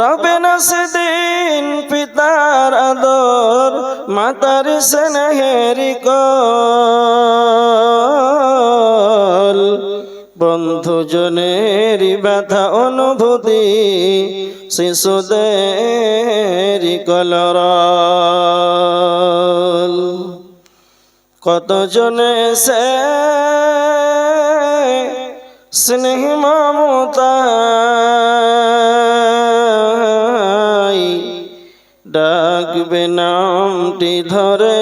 রবে না সেদিন পিতার আদর, মাতার স্নেহেরি বন্ধু জনের ব্যথা অনুভূতি, শিশুদের কলর। কত জনে সে স্নেহ মমতাই ডাকবে নামটি ধরে।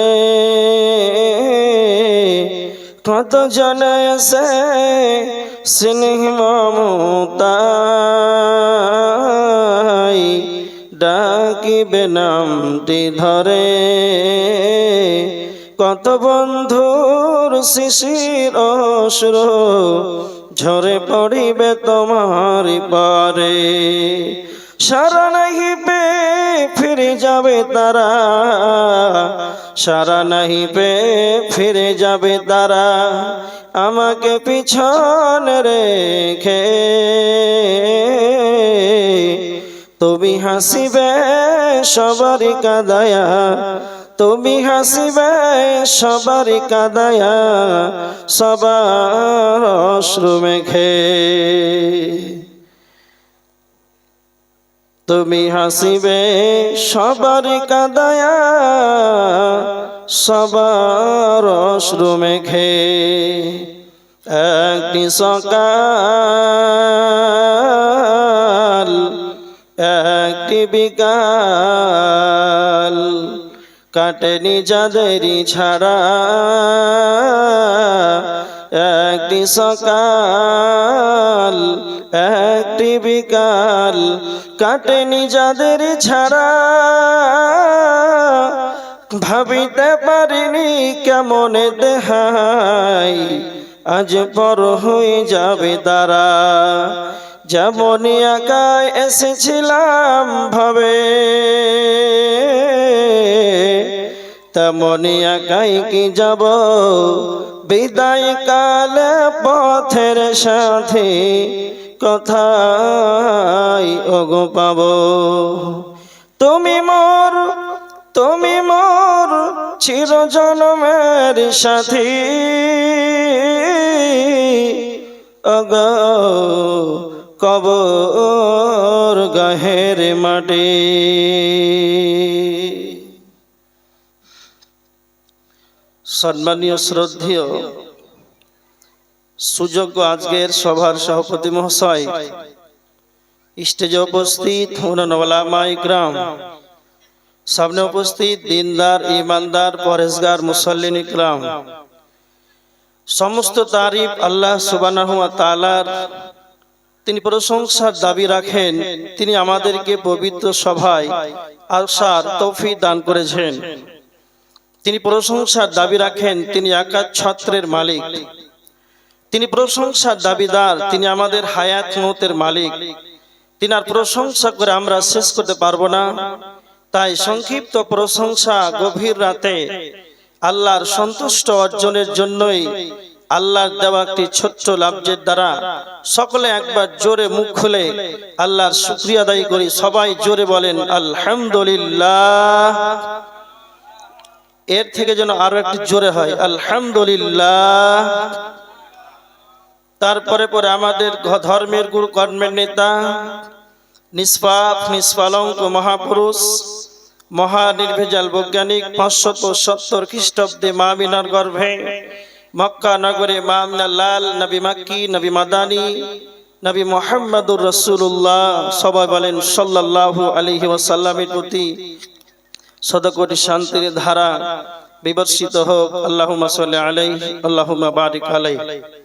কত জনে সে স্নেহ মমতাই ডাকিবে নামটি ধরে। কত বন্ধুর শিশির অশ্র ঝরে পড়িবে তোমার পারে। সারা নাহি পে ফিরে যাবে তারা। সারা নাহি পে ফিরে যাবে তারা। আমাকে পিছনে রেখে। তুমি হাসিবে সবারই কাদায়া। তুমি হাসিবে সবারই কাদায়া। সবার অশ্রু মেঘে তুমি হাসিবে সবারই কাদায়া, সবার অশ্রু মেঘে একটি সকাল, একটি বিকাল, কাটেনি যাদেরই ছাড়া। একটি সকাল বিকাল কাটেনি যাদের ছাড়া। ভাবিতে পারিনি কেমন দেহাই, আজ পর হয়ে যাবে তারা। যেমন একাই এসেছিলাম ভাবে, তেমনই একাই কি যাব? বিদায় কালে পথের সাথে কথাই ওগো পাব। তুমি মোর তুমি মোর চির জনমের সাথী। অগ কবর গাহের মাটি। সম্মানীয় শ্রদ্ধেয় সুযোগ্য আজকের সভার সভাপতি মহাশয়, স্টেজে উপস্থিত ইকরাম সামনে উপস্থিত দিনদার ইমানদার পরেশগার, মুসল্লিন ইকরাম। সমস্ত তারিফ আল্লাহ সুবানাহু তালার তিনি প্রশংসার দাবি রাখেন, তিনি আমাদেরকে পবিত্র সভায় আসার তৌফি দান করেছেন। তিনি প্রশংসার দাবি রাখেন, তিনি একার ছত্রের মালিক। তিনি প্রশংসার দাবিদার, তিনি আমাদের হায়াত মতের মালিক। তিনি আর প্রশংসা করে আমরা শেষ করতে পারব না। তাই সংক্ষিপ্ত প্রশংসা গভীর রাতে আল্লাহর সন্তুষ্ট অর্জনের জন্যই আল্লাহর দেওয়া একটি ছোট্ট লাভজের দ্বারা সকলে একবার জোরে মুখ খুলে আল্লাহর শুক্রিয়া আদায় করি। সবাই জোরে বলেন, আলহামদুলিল্লাহ। এর থেকে যেন আরও একটি জোরে হয়, আলহামদুলিল্লাহ। তারপরে পরে আমাদের ধর্মের গুরু কর্মের নেতা, নিষ্পাপ, নিষ্পালঙ্ক মহাপুরুষ, মহানির্ভেজাল বৈজ্ঞানিক পাঁচশত সত্তর খ্রিস্টাব্দে মামিনার গর্ভে মক্কা নগরে মামিনা লাল, নবী মাক্কি, নবী মাদানী, নবী মোহাম্মদুর রসুল্লাহ সবাই বলেন সাল্লাল্লাহু আলাইহি ওয়াসাল্লামের প্রতি শতকোটি শান্তির ধারা বিবর্ষিত হোক। আল্লাহুম্মা সাল্লি আলাইহি, আল্লাহুম্মা বারিক আলাইহি।